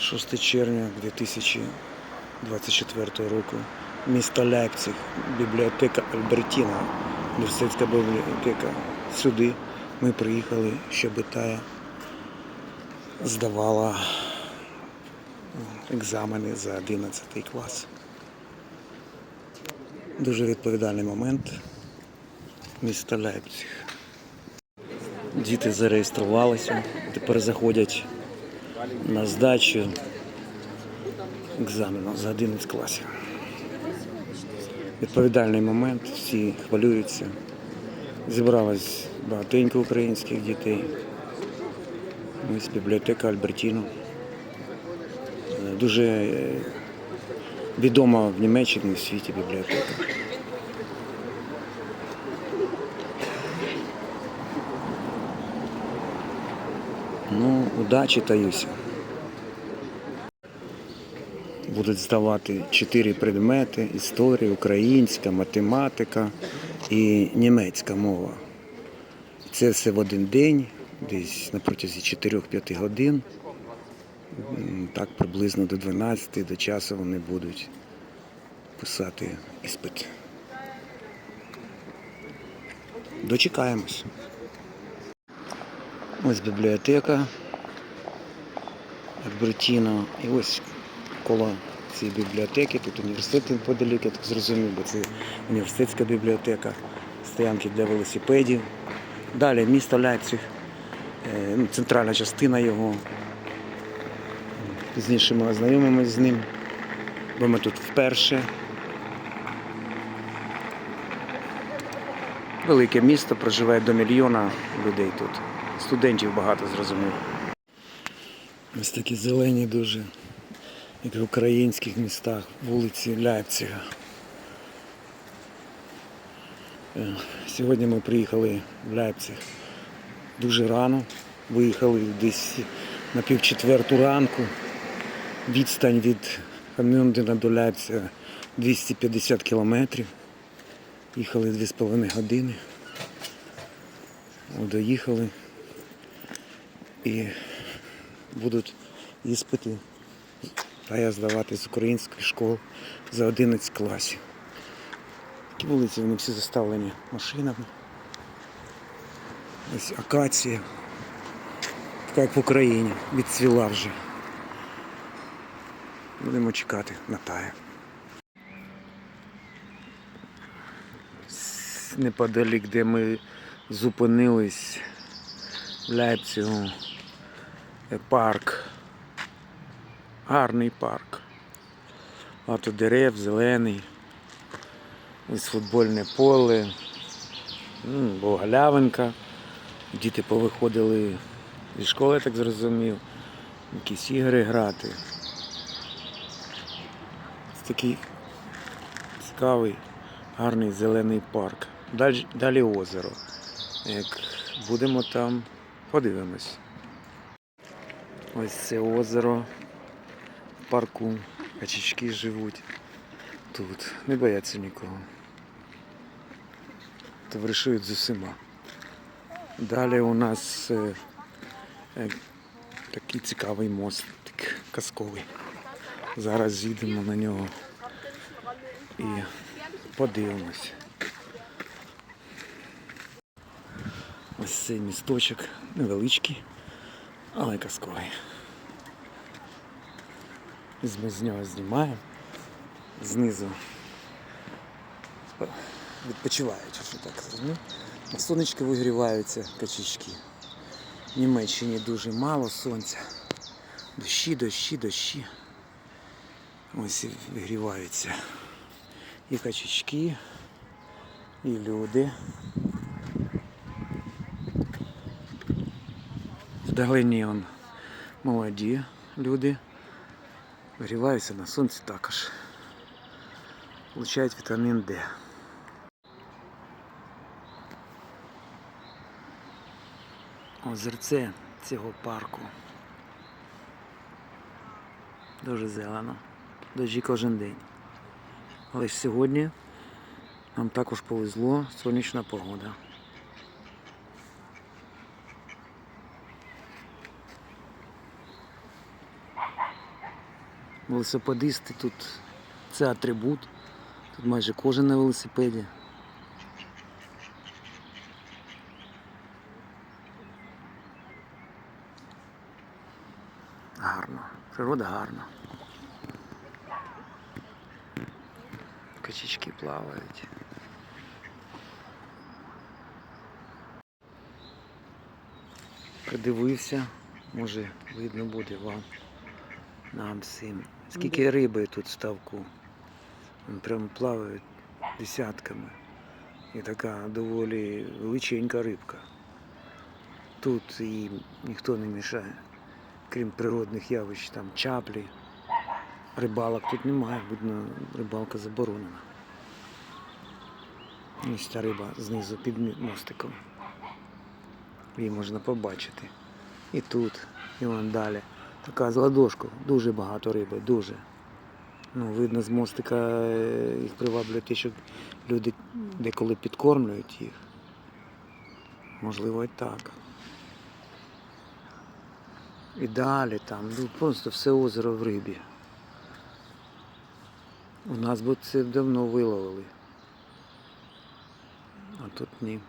6 червня 2024 року. Місто Лейпциг, бібліотека Альбертіна, університетська бібліотека. Сюди ми приїхали, щоб Тая здавала екзамени за 11 клас. Дуже відповідальний момент. Місто Лейпциг. Діти зареєструвалися, тепер заходять на здачу екзамену за 11 класів. Відповідальний момент, всі хвилюються. Зібралось багатенько українських дітей. Ось бібліотека Альбертіно. Дуже е, відома в Німеччині в світі бібліотека. Ну, удачі Таюся. Будуть здавати чотири предмети: історія, українська, математика і німецька мова. Це все в один день, десь на протязі 4-5 годин. Так приблизно до 12 до часу вони будуть писати іспит. Дочекаємось. Ось бібліотека Альбертіно. І ось коло цієї бібліотеки, тут університет неподалік, я так зрозумів, бо це університетська бібліотека, стоянки для велосипедів. Далі місто Лейпциг, е, ну, центральна частина його. Пізніше ми ознайомимось з ним, бо ми тут вперше. Велике місто, проживає до мільйона людей тут. Студентів багато зрозуміло. Ось такі зелені дуже, як в українських містах, вулиці Ляйпцига. Е, Сьогодні ми приїхали в Ляйпциг дуже рано. Виїхали десь на півчетверту ранку. Відстань від Хамюндена до Ляйпцига 250 кілометрів. Їхали 2,5 години. Доїхали і будуть іспити та я здавати з української школи за 11 класів. Такі вулиці вони всі заставлені машинами. Ось акація. Така як в Україні, відцвіла вже. Будемо чекати на тая. Неподалік, де ми зупинились е, парк. Гарний парк. Багато дерев, зелений. Ось футбольне поле. М, Була галявинка. Діти повиходили зі школи, я так зрозумів. Якісь ігри грати. Це такий цікавий, гарний зелений парк. Далі, далі озеро. Як будемо там, подивимось. Ось це озеро в парку. Качечки живуть тут. Не бояться нікого. Товаришують з усіма. Далі у нас е, е, такий цікавий мост, казковий. Зараз зійдемо на нього і подивимось. Ось цей місточок невеличкий, але казковий. Ми з нього знімаємо. Знизу відпочивають, що так розумію. На сонечки вигріваються качечки. В Німеччині дуже мало сонця. Дощі, дощі, дощі. Ось і вигріваються. І качечки, і люди. Вдалині он молоді люди. Вигріваються на сонці також. Получають вітамін Д. Озерце цього парку. Дуже зелено. Дощі кожен день. Але ж сьогодні нам також повезло сонячна погода. Велосипедисти тут це атрибут. Тут майже кожен на велосипеді. Гарно. Природа гарна. Качечки плавають. Придивився, може видно буде вам нам всім. Скільки риби тут в ставку. Прямо плавають десятками. І така доволі величенька рибка. Тут їм ніхто не мішає, крім природних явищ, там чаплі. Рибалок тут немає, видно, рибалка заборонена. Ось та риба знизу під мостиком. Її можна побачити. І тут, і вон далі. Така з ладошку, дуже багато риби, дуже. Ну, видно, з мостика е, їх приваблює те, що люди деколи підкормлюють їх. Можливо, і так. І далі там, ну просто все озеро в рибі. У нас би це давно виловили. А тут ні.